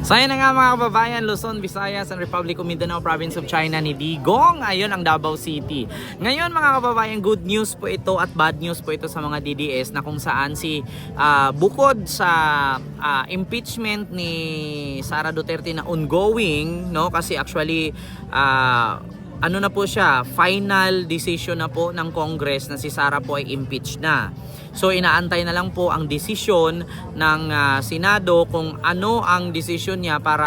So ayun na nga mga kababayan, Luzon, Visayas, and Republic of Mindanao, Province of China ni Digong. Ayun ang Davao City. Ngayon mga kababayan, good news po ito at bad news po ito sa mga DDS na kung saan si ah, bukod sa ah, impeachment ni Sara Duterte na ongoing, no? Kasi actually ah, ano na po siya, final decision na po ng Congress na si Sara po ay impeach na. So inaantay na lang po ang desisyon ng ah, Senado kung ano ang desisyon niya para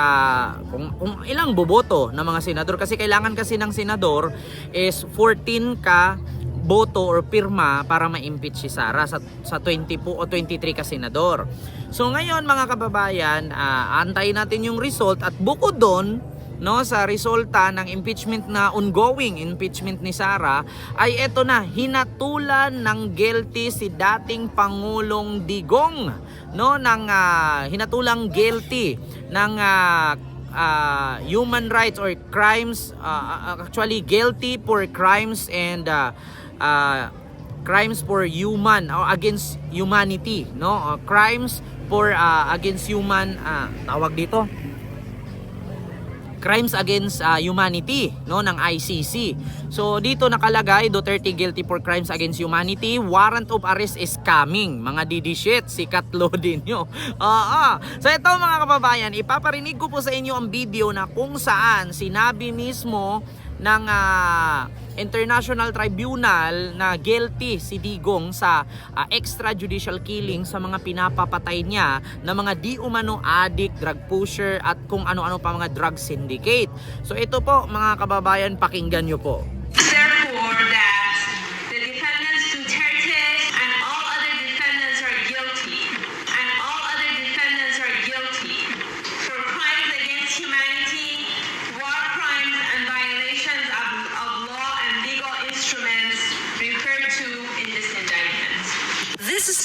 kung, kung ilang boboto ng mga senador kasi kailangan kasi ng senador is 14 ka boto or pirma para ma-impeach si Sara sa, sa 20 po o 23 ka senador. So ngayon mga kababayan, ah, antayin natin yung result at bukod doon no sa resulta ng impeachment na ongoing impeachment ni Sara ay eto na hinatulan ng guilty si dating pangulong Digong no ng ah, hinatulang guilty ng ah, ah, human rights or crimes ah, actually guilty for crimes and ah, ah, crimes for human or against humanity no Uh, crimes for ah, against human ah, tawag dito crimes against uh, humanity no ng ICC. So dito nakalagay Duterte guilty for crimes against humanity. Warrant of arrest is coming. Mga DD shit, sikat lo din nyo. Oo. So ito mga kababayan, ipaparinig ko po sa inyo ang video na kung saan sinabi mismo ng ah, International Tribunal na guilty si Digong sa ah, extrajudicial killing sa mga pinapapatay niya na mga di umano addict, drug pusher at kung ano-ano pa mga drug syndicate. So ito po mga kababayan, pakinggan nyo po.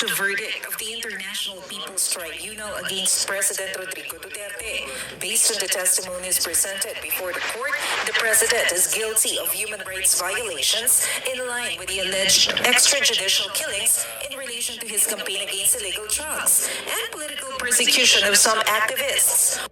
The verdict of the International People's Tribunal against President Rodrigo Duterte. Based on the testimonies presented before the court, the president is guilty of human rights violations in line with the alleged extrajudicial killings in relation to his campaign against illegal drugs and political persecution of some activists.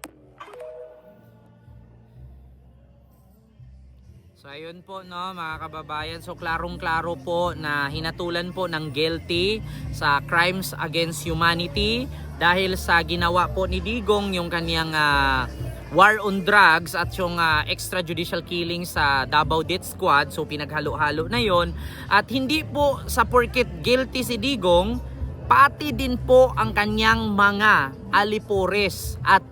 So ayun po no mga kababayan. So klarong-klaro po na hinatulan po ng guilty sa crimes against humanity dahil sa ginawa po ni Digong yung kaniyang ah, war on drugs at yung ah, extrajudicial killing sa Davao Death Squad. So pinaghalo-halo na yon At hindi po sa porket guilty si Digong, pati din po ang kanyang mga alipores at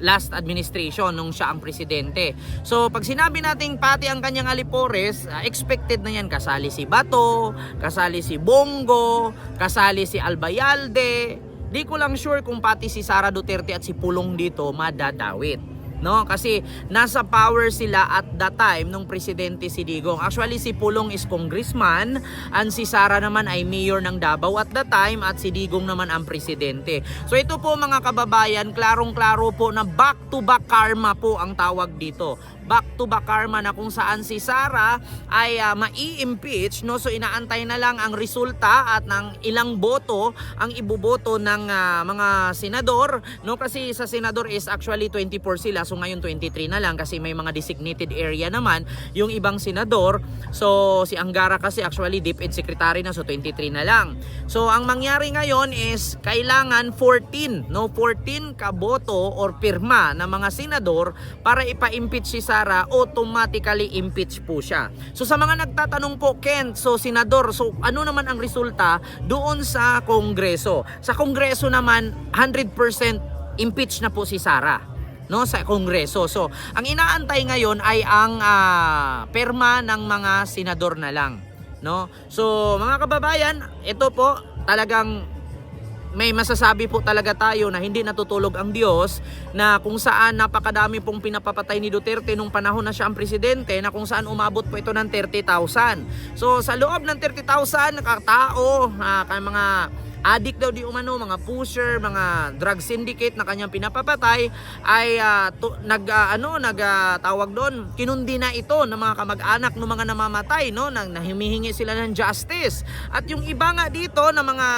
last administration nung siya ang presidente. So pag sinabi nating pati ang kanyang alipores, ah, expected na yan kasali si Bato, kasali si Bongo, kasali si Albayalde. Di ko lang sure kung pati si Sara Duterte at si Pulong dito madadawit. No, kasi nasa power sila at the time nung presidente si Digong. Actually si Pulong is congressman and si Sara naman ay mayor ng Davao at the time at si Digong naman ang presidente. So ito po mga kababayan, klarong-klaro po na back to back karma po ang tawag dito. Back to back karma na kung saan si Sara ay ah, mai-impeach no so inaantay na lang ang resulta at ng ilang boto ang iboboto ng ah, mga senador no kasi sa senador is actually 24 sila so ngayon 23 na lang kasi may mga designated area naman. Yung ibang senador so si Angara kasi actually DepEd secretary na so 23 na lang. So ang mangyari ngayon is kailangan 14 no? 14 ka boto or pirma ng mga senador para ipa-impeach si Sara automatically impeach po siya. So sa mga nagtatanong po Ken so senador so ano naman ang resulta doon sa kongreso? Sa kongreso naman 100% impeach na po si Sara no sa kongreso. So, ang inaantay ngayon ay ang ah, perma ng mga senador na lang, no? So, mga kababayan, ito po talagang may masasabi po talaga tayo na hindi natutulog ang Diyos na kung saan napakadami pong pinapapatay ni Duterte nung panahon na siya ang presidente na kung saan umabot po ito ng 30,000. So sa loob ng 30,000 katao, uh, mga addict daw di umano, mga pusher, mga drug syndicate na kanyang pinapapatay ay ah, to- nag ah, ano nag tawag doon, kinundi na ito ng mga kamag-anak ng mga namamatay no, nang nahimingi sila ng justice. At yung iba nga dito na mga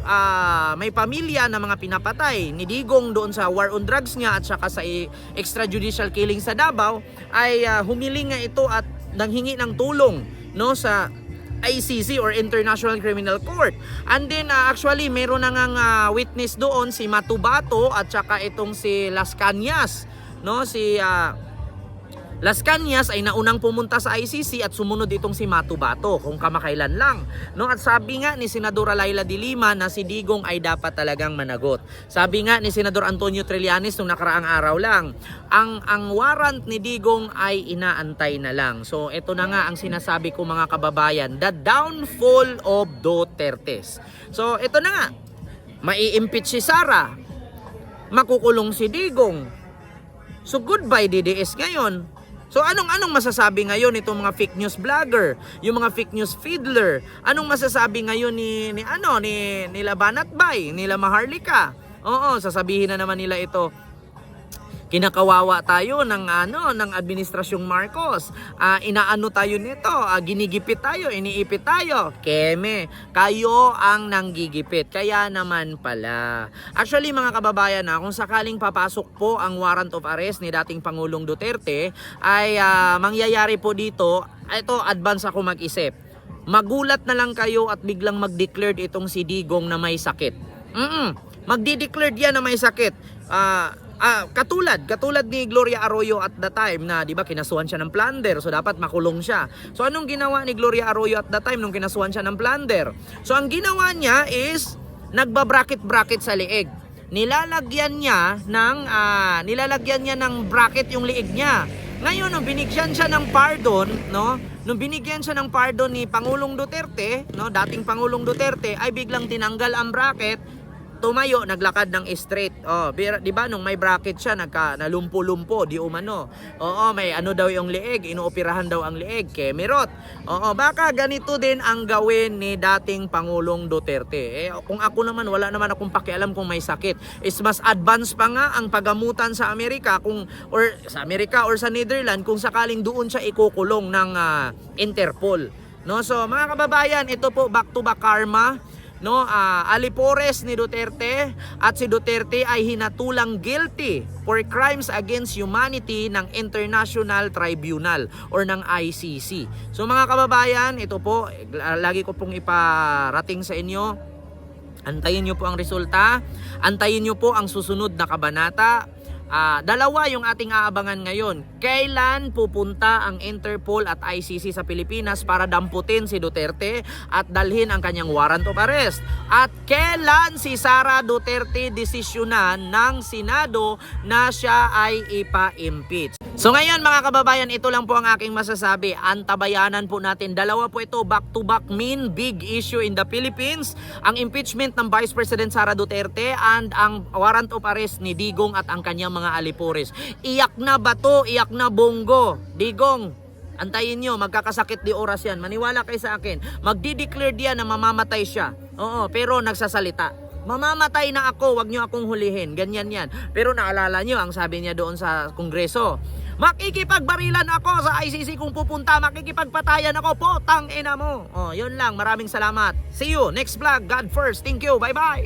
ah, may pamilya na mga pinapatay ni Digong doon sa war on drugs niya at saka sa extrajudicial killing sa Davao ay ah, humiling nga ito at nanghingi ng tulong no sa ICC or International Criminal Court. And then uh, actually meron na ngang uh, witness doon si Matubato at saka itong si Las Cañas, no? Si uh, Las Cañas ay naunang pumunta sa ICC at sumunod itong si Matubato kung kamakailan lang. No? At sabi nga ni Senadora Laila de Lima na si Digong ay dapat talagang managot. Sabi nga ni Senador Antonio Trillanes nung nakaraang araw lang, ang, ang warrant ni Digong ay inaantay na lang. So ito na nga ang sinasabi ko mga kababayan, the downfall of Dutertes. So ito na nga, mai-impeach si Sara, makukulong si Digong, So goodbye DDS ngayon. So anong anong masasabi ngayon itong mga fake news vlogger, yung mga fake news fiddler? Anong masasabi ngayon ni ni ano ni nila Banat Bay, nila Maharlika? Oo, sasabihin na naman nila ito kinakawawa tayo ng ano ng administrasyong Marcos. Ah, inaano tayo nito? Ah, ginigipit tayo, iniipit tayo. Keme, kayo ang nanggigipit. Kaya naman pala. Actually mga kababayan na kung sakaling papasok po ang warrant of arrest ni dating Pangulong Duterte ay ah, mangyayari po dito, ito advance ako mag-isip. Magulat na lang kayo at biglang mag-declared itong si Digong na may sakit. Mm Magdi-declared yan na may sakit. Ah, ah, katulad, katulad ni Gloria Arroyo at the time na 'di ba kinasuhan siya ng plunder so dapat makulong siya. So anong ginawa ni Gloria Arroyo at the time nung kinasuhan siya ng plunder? So ang ginawa niya is nagba-bracket-bracket sa liig. Nilalagyan niya ng ah, nilalagyan niya ng bracket yung liig niya. Ngayon nung binigyan siya ng pardon, no? Nung binigyan siya ng pardon ni Pangulong Duterte, no, dating Pangulong Duterte ay biglang tinanggal ang bracket tumayo, naglakad ng straight. Oh, 'di ba nung may bracket siya, nagka nalumpo-lumpo, di umano. Oo, may ano daw yung leeg, inuoperahan daw ang leeg, kemerot. Oo, baka ganito din ang gawin ni dating Pangulong Duterte. Eh, kung ako naman wala naman akong pakialam kung may sakit. Is mas advance pa nga ang pagamutan sa Amerika kung or sa Amerika or sa Netherlands kung sakaling doon siya ikukulong ng ah, Interpol. No, so mga kababayan, ito po back to back karma no ah, alipores ni Duterte at si Duterte ay hinatulang guilty for crimes against humanity ng International Tribunal or ng ICC. So mga kababayan, ito po eh, lagi ko pong iparating sa inyo. Antayin niyo po ang resulta. Antayin niyo po ang susunod na kabanata. Ah, dalawa yung ating aabangan ngayon. Kailan pupunta ang Interpol at ICC sa Pilipinas para damputin si Duterte at dalhin ang kanyang warrant of arrest? At kailan si Sara Duterte desisyonan ng Senado na siya ay ipa-impeach? So ngayon mga kababayan, ito lang po ang aking masasabi. Antabayanan po natin. Dalawa po ito back to back mean big issue in the Philippines. Ang impeachment ng Vice President Sara Duterte and ang warrant of arrest ni Digong at ang kanyang mga alipores. Iyak na bato, iyak na bongo. Digong, Antayin nyo, magkakasakit di oras yan. Maniwala kayo sa akin. Magdi-declare diyan na mamamatay siya. Oo, pero nagsasalita. Mamamatay na ako, wag nyo akong hulihin. Ganyan yan. Pero naalala nyo, ang sabi niya doon sa kongreso, Makikipagbarilan ako sa ICC kung pupunta, makikipagpatayan ako, potang ina mo. Oh, yun lang. Maraming salamat. See you next vlog. God first. Thank you. Bye-bye.